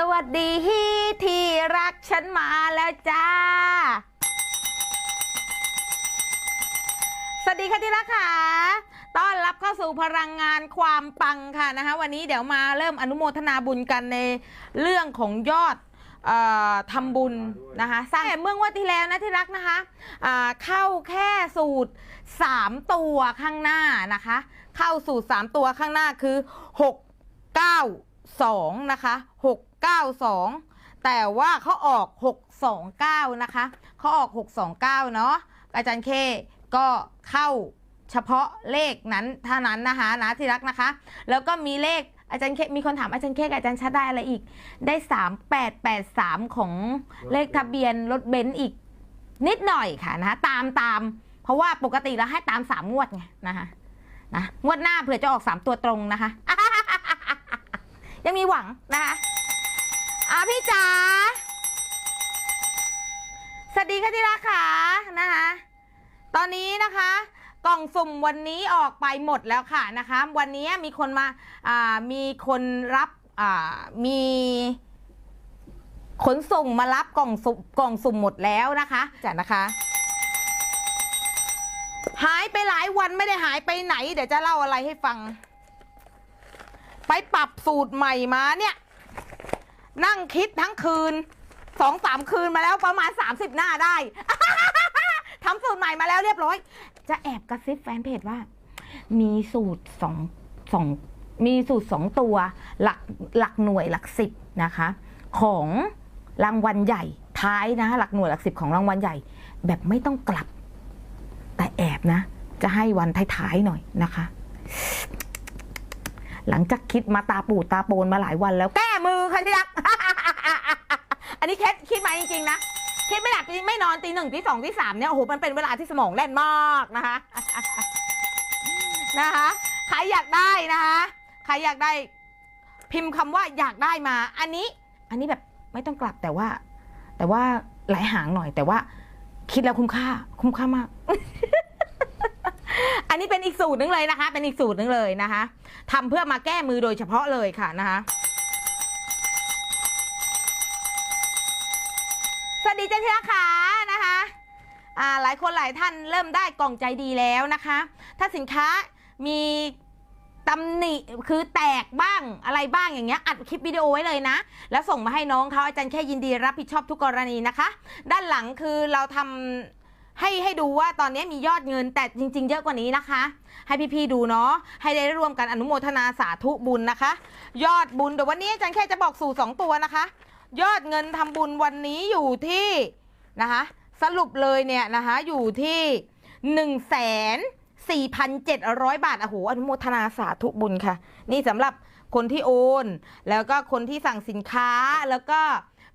สวัสดีที่รักฉันมาแล้วจ้า สวัสดีค่ะที่รักค่ะต้อนรับเข้าสู่พลังงานความปังค่ะนะคะวันนี้เดี๋ยวมาเริ่มอนุโมทนาบุญกันในเรื่องของยอดออทำบุญนะคะสร้างแต่เมื่อวันที่แล้วนะที่รักนะคะเข้าแค่สูตร 3 ตัวข้างหน้านะคะ เข้าสูตร 3 ตัวข้างหน้าคือ 6 9 2 นะคะ 6 9 2 แต่ว่าเขาออก 629 นะคะเขาออก 629 เนาะอาจารย์เคก็เข้าเฉพาะเลขนั้นเท่านั้นนะคะนะที่รักนะคะ แล้วก็มีเลขอาจารย์เคมีคนถามอาจารย์เคกับอาจารย์ชัดได้อะไรอีก ได้ 3883 ของเลขทะเบียนรถเบนซ์อีกนิดหน่อยค่ะนะคะตามตาม เพราะว่าปกติแล้วให้ตาม3งวดไงนะคะนะงวดหน้าเผื่อจะออก3ตัวตรงนะคะ ยังมีหวังนะคะ อะพี่จ๋าสวัสดีค่ะที่รักค่ะนะคะตอนนี้นะคะกล่องสุ่มวันนี้ออกไปหมดแล้วค่ะนะคะ วันนี้มีคนมาอ่ามีคนรับอ่ามีขนส่งมารับกล่องสุ่มกล่องสุ่มหมดแล้วนะคะจ้ะนะคะ หายไปหลายวันไม่ได้หายไปไหน เดี๋ยวจะเล่าอะไรให้ฟัง ไปปรับสูตรใหม่มาเนี่ย นั่งคิดทั้งคืนสองสามคืนมาแล้วประมาณ 30 หน้าได้ ทำสูตรใหม่มาแล้วเรียบร้อย จะแอบกระซิบแฟนเพจว่า มีสูตรสองสองมีสูตรสองตัวหลักหลักหน่วยหลักสิบนะคะ ของรางวัลใหญ่ท้ายนะหลักหน่วยหลักสิบของรางวัลใหญ่ แบบไม่ต้องกลับ แต่แอบนะ จะให้วันท้ายๆหน่อยนะคะ หลังจากคิดมาตาปูดตาโปนมาหลายวันแล้วแก มือค่ะที่รัก อันนี้คิดคิดมาจริงๆนะ คิดไม่หลับไม่นอนตีหนึ่งตีสองตีสามเนี่ยโอ้โหมันเป็นเวลาที่สมองแล่นมากนะคะนะคะใครอยากได้นะคะใครอยากได้พิมพ์คำว่าอยากได้มา อันนี้ อันนี้แบบไม่ต้องกลับแต่ว่า แต่ว่าหลายหางหน่อย แต่ว่าคิดแล้วคุ้มค่า คุ้มค่ามาก อันนี้เป็นอีกสูตรหนึงเลยนะคะ เป็นอีกสูตรหนึงเลยนะคะทำเพื่อมาแก้มือโดยเฉพาะเลยค่ะนะคะ พี่รักขานะคะอ่าหลายคนหลายท่านเริ่มได้กล่องใจดีแล้วนะคะ ถ้าสินค้ามีตำหนิคือแตกบ้างอะไรบ้างอย่างเงี้ยอัดคลิปวิดีโอไว้เลยนะ แล้วส่งมาให้น้องเขาอาจารย์แค่ยินดีรับผิดชอบทุกกรณีนะคะ ด้านหลังคือเราทำให้ให้ดูว่าตอนนี้มียอดเงินแต่จริง ๆ เยอะกว่านี้นะคะ ให้พี่ๆดูเนาะให้ได้ร่วมกันอนุโมทนาสาธุบุญนะคะ ยอดบุญเดี๋ยววันนี้อาจารย์แค่จะบอกสู่สองตัวนะคะ ยอดเงินทำบุญวันนี้อยู่ที่นะคะสรุปเลยเนี่ยนะคะอยู่ที่1นึ่งแสนสี่พันเจ็ดร้อยบาทโอ้โหอนุโมทนาสาธุบุญค่ะ นี่สำหรับคนที่โอน แล้วก็คนที่สั่งสินค้าแล้วก็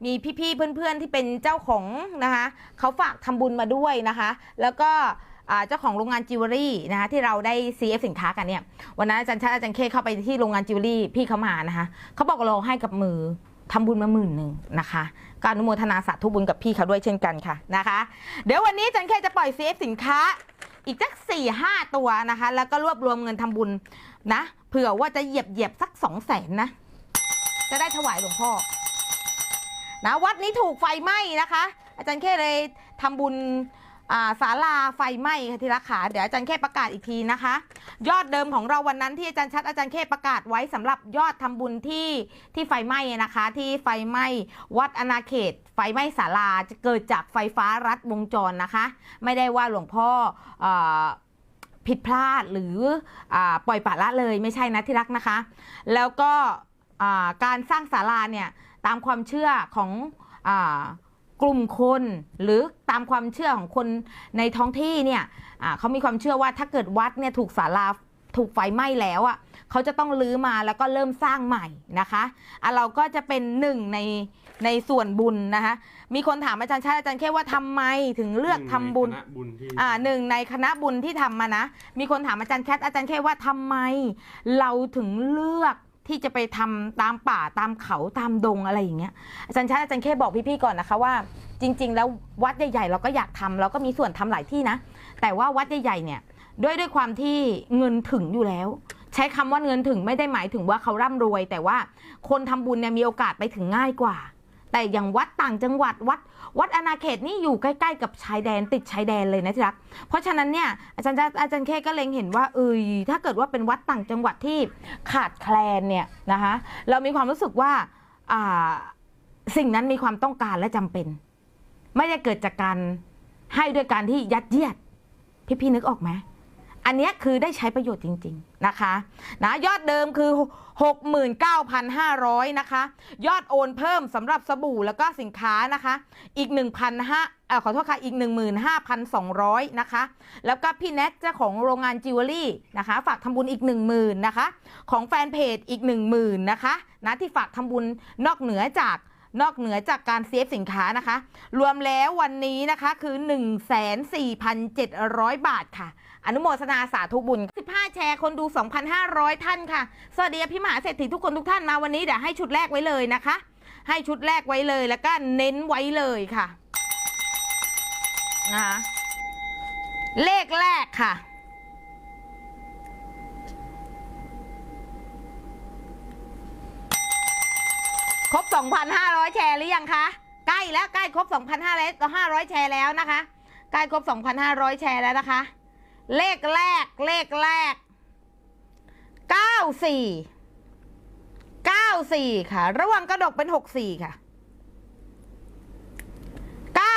มีพี่ๆเพื่อนๆที่เป็นเจ้าของนะคะเขาฝากทำบุญมาด้วยนะคะ แล้วก็เจ้าของโรงงานจิวเวลรี่นะคะที่เราได้ CF สินค้ากันเนี่ยวันนั้นอาจารย์ชาติอาจารย์เคเข้าไปที่โรงงานจิวเวลรี่พี่เขามานะคะเขาบอกเราให้กับมือ ทำบุญมาหมื่นหนึ่งนะคะก็อนุโมทนาสาธุบุญกับพี่เขาด้วยเช่นกันค่ะนะคะ เดี๋ยววันนี้จันแค่จะปล่อย CF สินค้า อีกสักสี่ห้าตัวนะคะ แล้วก็รวบรวมเงินทำบุญนะเผื่อว่าจะเหยียบเหยียบสักสองแสนนะ จะได้ถวายหลวงพ่อนะวัดนี้ถูกไฟไหม้นะคะ อาจารย์แค่เลยทำบุญ ศาลาไฟไหม้ค่ะที่รักขาเดี๋ยวอาจารย์แค่ประกาศอีกทีนะคะ ยอดเดิมของเราวันนั้นที่อาจารย์ชัดอาจารย์เคประกาศไว้สำหรับยอดทำบุญที่ที่ไฟไหม้นะคะ ที่ไฟไหม้วัดอนาเขต ไฟไหม้ศาลาจะเกิดจากไฟฟ้ารัดวงจรนะคะ ไม่ได้ว่าหลวงพ่ออผิดพลาดหรืออปล่อยปละละเลยไม่ใช่นะที่รักนะคะ แล้วก็การสร้างศาลาเนี่ยตามความเชื่อของ กลุ่มคนหรือตามความเชื่อของคนในท้องที่เนี่ยอ่าเขามีความเชื่อว่าถ้าเกิดวัดเนี่ยถูกศาลาถูกไฟไหม้แล้วอะเขาจะต้องลื้อมาแล้วก็เริ่มสร้างใหม่นะคะอะเราก็จะเป็นหนึ่งในในส่วนบุญนะคะมีคนถามอาจารย์ชาติอาจารย์แค่ว่าทำไมถึงเลือกทำบุญคณะบุญที่อ่าหนึ่งในคณะบุญที่ทำมานะ มีคนถามอาจารย์แคทอาจารย์แค่ว่าทำไม เราถึงเลือก ที่จะไปทำตามป่าตามเขาตามดงอะไรอย่างเงี้ยอาจารย์ชาติอาจารย์แค่บอกพี่ๆก่อนนะคะว่า จริง ๆ แล้ววัดใหญ่ๆเราก็อยากทำเราก็มีส่วนทำหลายที่นะ แต่ว่าวัดใหญ่ๆเนี่ยด้วยด้วยความที่เงินถึงอยู่แล้ว ใช้คำว่าเงินถึงไม่ได้หมายถึงว่าเขาร่ำรวย แต่ว่าคนทำบุญเนี่ยมีโอกาสไปถึงง่ายกว่า แต่อย่างวัดต่างจังหวัดวัด วัดอาณาเขตนี่อยู่ใกล้ๆ กับชายแดนติดชายแดนเลยนะที่รักเพราะฉะนั้นเนี่ยอาจารย์อาจารย์เคก็เล็งเห็นว่าเอยถ้าเกิดว่าเป็นวัดต่างจังหวัดที่ขาดแคลนเนี่ยนะคะเรามีความรู้สึกว่าอ่าสิ่งนั้นมีความต้องการและจำเป็น ไม่ได้เกิดจากการให้ด้วยการที่ยัดเยียด พี่พี่นึกออกไหม อันนี้คือได้ใช้ประโยชน์จริง ๆ นะคะนะยอดเดิมคือ 69,500 นะคะ ยอดโอนเพิ่มสำหรับสบู่แล้วก็สินค้านะคะ อีก 1,500อ่าขอโทษค่ะ อีก 15,200 นะคะ แล้วก็พี่แนทเจ้าของโรงงานจิวเวลรี่นะคะ ฝากทำบุญอีก 10,000นะคะ ของแฟนเพจอีก 10,000นะคะนะที่ฝากทำบุญนอกเหนือจาก นอกเหนือจากการเซฟสินค้านะคะ รวมแล้ววันนี้นะคะคือ 1,4,700 บาทค่ะ อนุโมทนาสาธุบุญ 15 แชร์คนดู 2,500 ท่านค่ะ สวัสดีพี่มหาเศรษฐีทุกคนทุกท่านมาวันนี้เดี๋ยวให้ชุดแรกไว้เลยนะคะ ให้ชุดแรกไว้เลยแล้วก็เน้นไว้เลยค่ะนะคะเลขแรกค่ะ ครบ 2,500 แชร์หรือยังคะ ใกล้แล้วใกล้ครบ 2,500 แชร์แล้วนะคะ ใกล้ครบ 2,500 แชร์แล้วนะคะ เลขแรก เลขแรก 94 94 ค่ะ ระหว่างกระดกเป็น 64 ค่ะ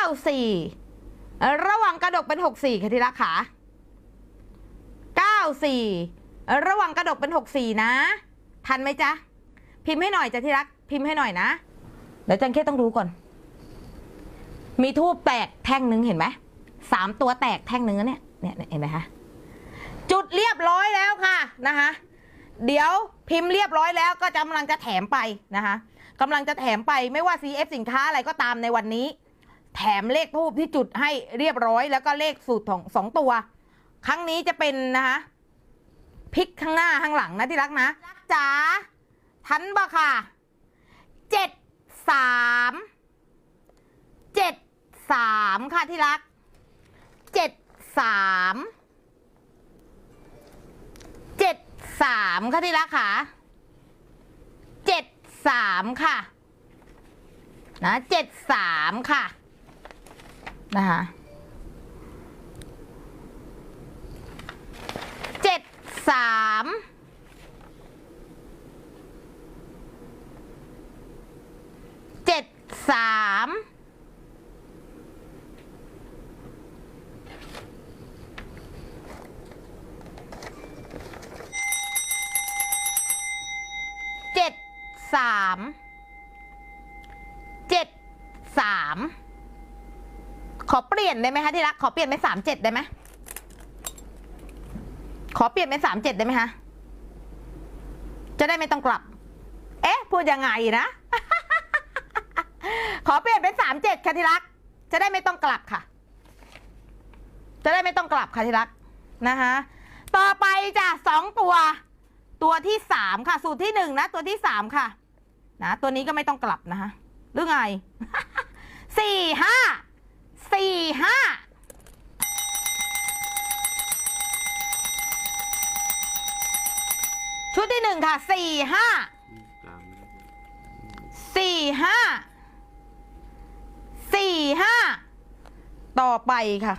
94 ระหว่างกระดกเป็น 64 ค่ะที่รักขา94 ระหว่างกระดกเป็น 64 นะ ทันไหมจ๊ะ พิมพ์ให้หน่อยจ้ะที่รัก พิมพ์ให้หน่อยนะเดี๋ยวจันเคต้องรู้ก่อน มีทูบแตกแท่งหนึ่งเห็นไหมสามตัวแตกแท่งหนึ่งเนี่ยเนี่ยเนี่ยเห็นไหมคะจุดเรียบร้อยแล้วค่ะนะคะเดี๋ยวพิมพ์เรียบร้อยแล้วก็จะกำลังจะแถมไปนะคะกำลังจะแถมไปไม่ว่า CF สินค้าอะไรก็ตามในวันนี้ แถมเลขทูบที่จุดให้เรียบร้อย แล้วก็เลขสูตรของสองตัว ครั้งนี้จะเป็นนะคะพลิกข้างหน้าข้างหลังนะที่รักนะจ๋าทันบ่ค่ะ เจ็ดสามเจ็ดสามค่ะที่รักเจ็ดสามเจ็ดสามค่ะที่รักค่ะเจ็ดสามค่ะนะเจ็ดสามค่ะนะคะเจ็ดสามเจ็ดสามเจ็ด สามเจ็ดสามขอเปลี่ยนได้ไหมคะที่รักขอเปลี่ยนเป็นสามเจ็ดได้ไหมขอเปลี่ยนเป็นสามเจ็ดได้ไหมคะจะได้ไม่ต้องกลับ เอ๊ะ พูดยังไงนะ ขอเปลี่ยนเป็นสามเจ็ดค่ะที่รัก จะได้ไม่ต้องกลับค่ะ จะได้ไม่ต้องกลับค่ะที่รักนะคะต่อไปจ้ะสองตัว ตัวที่สามค่ะ สูตรที่หนึ่งนะ ตัวที่สามค่ะ นะตัวนี้ก็ไม่ต้องกลับนะคะหรือไงสี่ห้าสี่ห้าชุดที่หนึ่งค่ะสี่ห้าสี่ห้าสี่ห้าต่อไปค่ะ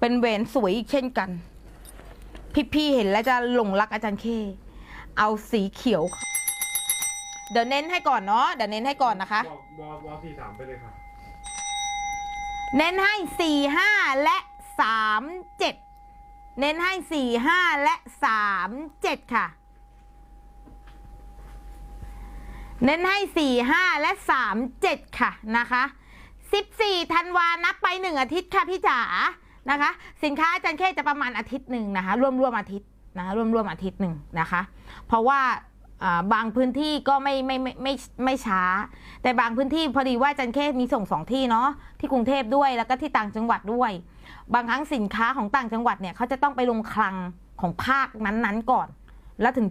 เป็นแหวนสวยอีกเช่นกัน พี่ๆเห็นแล้วจะหลงรักอาจารย์เค เอาสีเขียว เดี๋ยวเน้นให้ก่อนเนาะเดี๋ยวเน้นให้ก่อนนะคะ บอกวอวอสี่สามไปเลยค่ะเน้นให้สี่ห้าและสามเจ็ดเน้นให้สี่ห้าและสามเจ็ดค่ะ เน้นให้สี่ห้าและสามเจ็ดค่ะนะคะสิบสี่ธันวานับไปหนึ่งอาทิตย์ค่ะพี่จ๋านะคะ สินค้าอาจารย์เคจะประมาณอาทิตย์หนึ่งนะคะรวมรวมๆอาทิตย์นะคะรวมรวมๆอาทิตย์หนึ่งนะคะ เพราะว่าอ่า บางพื้นที่ก็ไม่ไม่ไม่ไม่ไม่ช้า แต่บางพื้นที่พอดีว่าจันเคมีส่งสองที่เนาะที่กรุงเทพด้วยแล้วก็ที่ต่างจังหวัดด้วย บางครั้งสินค้าของต่างจังหวัดเนี่ยเขาจะต้องไปลงคลังของภาคนั้นๆก่อน แล้วถึง